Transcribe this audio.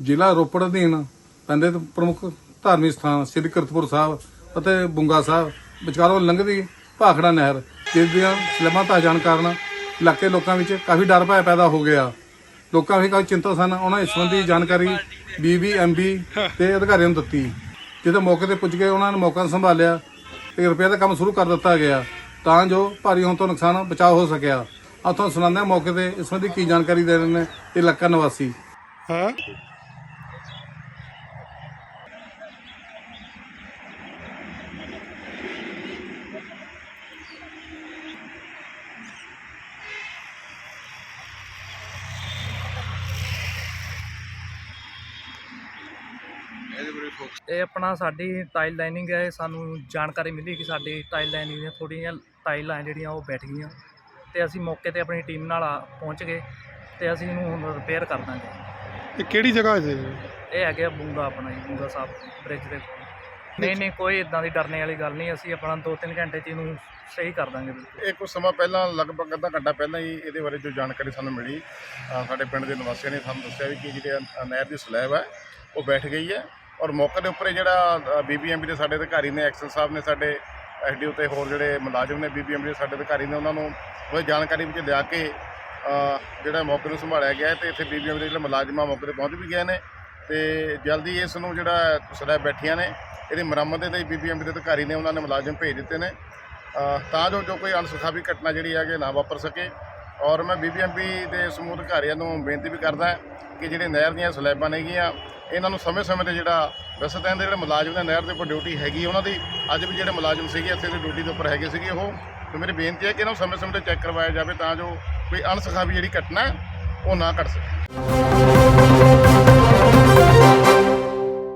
ਜ਼ਿਲ੍ਹਾ ਰੋਪੜ ਅਧੀਨ ਪੈਂਦੇ ਪ੍ਰਮੁੱਖ ਧਾਰਮਿਕ ਸਥਾਨ ਸ੍ਰੀ ਕਰਤਪੁਰ ਸਾਹਿਬ ਅਤੇ ਬੁੰਗਾ ਸਾਹਿਬ, ਵਿਚਕਾਰੋਂ ਲੰਘਦੀ ਭਾਖੜਾ ਨਹਿਰ, ਜਿਸ ਦੀਆਂ ਸਲਮਾਂ ਤਾਂ ਜਾਣ ਕਾਰਨ ਇਲਾਕੇ ਲੋਕਾਂ ਵਿੱਚ ਕਾਫੀ ਡਰ ਭੈ ਪੈਦਾ ਹੋ ਗਿਆ। ਲੋਕਾਂ ਵਿੱਚ ਕਾਫੀ ਚਿੰਤਾ ਸਨ। ਉਹਨਾਂ ਇਸ ਸੰਬੰਧੀ ਜਾਣਕਾਰੀ ਬੀਬੀਐਮਬੀ ਤੇ ਅਧਿਕਾਰੀਆਂ ਨੂੰ ਦਿੱਤੀ। ਜਦੋਂ ਮੌਕੇ ਤੇ ਪੁੱਜ ਗਏ ਉਹਨਾਂ ਨੇ ਮੌਕਾ ਸੰਭਾਲਿਆ ਤੇ ਰਿਪੇਅਰ ਦਾ ਕੰਮ ਸ਼ੁਰੂ ਕਰ ਦਿੱਤਾ ਗਿਆ, ਤਾਂ ਜੋ ਭਾਰੀ ਹੋਣ ਤੋਂ ਨੁਕਸਾਨ ਬਚਾਅ ਹੋ ਸਕਿਆ। ਆ ਤੁਹਾਨੂੰ ਸੁਣਾਉਂਦੇ ਹਾਂ ਮੌਕੇ ਤੇ ਇਸ ਸੰਬੰਧੀ ਕੀ ਜਾਣਕਾਰੀ ਦੇ ਰਹੇ ਨੇ ਇਹ ਇਲਾਕਾ ਨਿਵਾਸੀ। ਹਾਂ? ਇਹ ਆਪਣਾ ਸਾਡੀ ਟਾਈਲ ਲਾਈਨਿੰਗ ਹੈ ਸਾਨੂੰ ਜਾਣਕਾਰੀ ਮਿਲੀ ਕਿ ਸਾਡੀ ਟਾਈਲ ਲਾਈਨਿੰਗ ਦੀਆਂ ਥੋੜ੍ਹੀਆਂ ਟਾਈਲਾਂ ਜਿਹੜੀਆਂ ਉਹ ਬੈਠ ਗਈਆਂ। ਤੇ ਅਸੀਂ ਮੌਕੇ ਤੇ ਆਪਣੀ ਟੀਮ ਨਾਲ ਆ- ਪਹੁੰਚ ਗਏ ਤੇ ਅਸੀਂ ਇਹਨੂੰ ਹੁਣ ਰਿਪੇਅਰ ਕਰ ਦਾਂਗੇ। ਇਹ ਕਿਹੜੀ ਜਗ੍ਹਾ ਹੈ ਜੀ ਇਹ ਹੈਗੇ ਆ ਬੂੰਗਾ ਆਪਣਾ ਜੀ ਬੂੰਗਾ ਸਾਹਿਬ ਬ੍ਰਿਜ ਦੇ ਕੋਲ। ਨਹੀਂ ਨਹੀਂ ਕੋਈ ਇਦਾਂ ਦੀ ਡਰਨੇ ਵਾਲੀ ਗੱਲ ਨਹੀਂ ਅਸੀਂ ਆਪਣਾ 2-3 ਘੰਟੇ ਚ ਇਹਨੂੰ ਸਹੀ ਕਰ ਦਾਂਗੇ ਬਿਲਕੁਲ। ਇਹ ਕੁਝ ਸਮਾਂ ਪਹਿਲਾਂ ਲਗਭਗ ਅੱਧਾ ਘੰਟਾ ਪਹਿਲਾਂ ਹੀ ਇਹਦੇ ਬਾਰੇ ਜੋ ਜਾਣਕਾਰੀ ਸਾਨੂੰ ਮਿਲੀ ਅ, ਸਾਡੇ ਪਿੰਡ ਦੇ ਨਿਵਾਸੀਆਂ ਨੇ ਸਾਨੂੰ ਦੱਸਿਆ ਵੀ ਕਿ ਜਿਹੜੇ ਨਹਿਰ ਦੀ ਸਲੈਬ ਹੈ ਉਹ ਬੈਠ ਗਈ ਹੈ। ਔਰ ਮੌਕੇ ਦੇ ਉੱਪਰ ਇਹ ਜਿਹੜਾ ਬੀਬੀਐਮਬੀ ਦੇ ਸਾਡੇ ਅਧਿਕਾਰੀ ਨੇ, ਐਕਸਲ ਸਾਹਿਬ ਨੇ ਸਾਡੇ ਐਸਡੀਓ ਤੇ ਹੋਰ ਜਿਹੜੇ ਮੁਲਾਜ਼ਮ ਨੇ, ਬੀਬੀਐਮਬੀ ਦੇ ਸਾਡੇ ਅਧਿਕਾਰੀ ਨੇ, ਉਹਨਾਂ ਨੂੰ ਉਹ ਜਾਣਕਾਰੀ ਵਿੱਚ ਲਿਆ ਕੇ ਜਿਹੜਾ ਮੌਕੇ ਨੂੰ ਸੰਭਾਲਿਆ ਗਿਆ ਹੈ ਤੇ ਇੱਥੇ ਬੀਬੀਐਮਬੀ ਦੇ ਜਿਹੜੇ ਮੁਲਾਜ਼ਮ ਆ ਮੌਕੇ ਤੇ ਪਹੁੰਚ ਵੀ ਗਏ ਨੇ ਤੇ ਜਲਦੀ ਇਸ ਨੂੰ ਜਿਹੜਾ ਸਲੈਬ ਬੈਠੀਆਂ ਨੇ, ਇਹਦੀ ਮੁਰੰਮਤ ਦੇ ਲਈ ਬੀਬੀਐਮਬੀ ਦੇ ਅਧਿਕਾਰੀ ਨੇ, ਉਹਨਾਂ ਨੇ ਮੁਲਾਜ਼ਮ ਭੇਜ ਦਿੱਤੇ ਨੇ। ਤਾਂ ਜੋ ਜੋ ਕੋਈ ਅਣਸੁਖਾਵੀ ਘਟਨਾ ਜਿਹੜੀ ਹੈ ਕਿ ਨਾ ਵਾਪਰ ਸਕੇ। ਔਰ ਮੈਂ ਬੀਬੀਐਮਬੀ ਦੇ ਸਮੂਹ ਅਧਿਕਾਰੀਆਂ ਨੂੰ ਬੇਨਤੀ ਵੀ ਕਰਦਾ ਕਿ ਜਿਹੜੇ ਨਹਿਰ ਦੀਆਂ ਸਲੈਬਾਂ ਨੇਗੀਆਂ ਇਹਨਾਂ ਨੂੰ ਸਮੇਂ-ਸਮੇਂ ਤੇ ਜਿਹੜਾ, ਵੈਸੇ ਤਾਂ ਇਹਦੇ ਜਿਹੜੇ ਮੁਲਾਜ਼ਮ ਨੇ ਨਹਿਰ ਦੇ ਉੱਪਰ ਡਿਊਟੀ ਹੈਗੀ ਉਹਨਾਂ ਦੀ ਅੱਜ ਵੀ ਜਿਹੜੇ ਮੁਲਾਜ਼ਮ ਸੀਗੇ ਇੱਥੇ ਦੀ ਡਿਊਟੀ ਦੇ ਉੱਪਰ ਹੈਗੇ ਸੀਗੇ ਉਹ। ਤੇ ਮੇਰੀ ਬੇਨਤੀ ਹੈ ਕਿ ਇਹਨਾਂ ਨੂੰ ਸਮੇਂ-ਸਮੇਂ ਤੇ ਚੈੱਕ ਕਰਵਾਇਆ ਜਾਵੇ ਤਾਂ ਜੋ ਕੋਈ ਅਣਸਖਾਵੀ ਜਿਹੜੀ ਘਟਨਾ ਉਹ ਨਾ ਘਟ ਸਕੇ।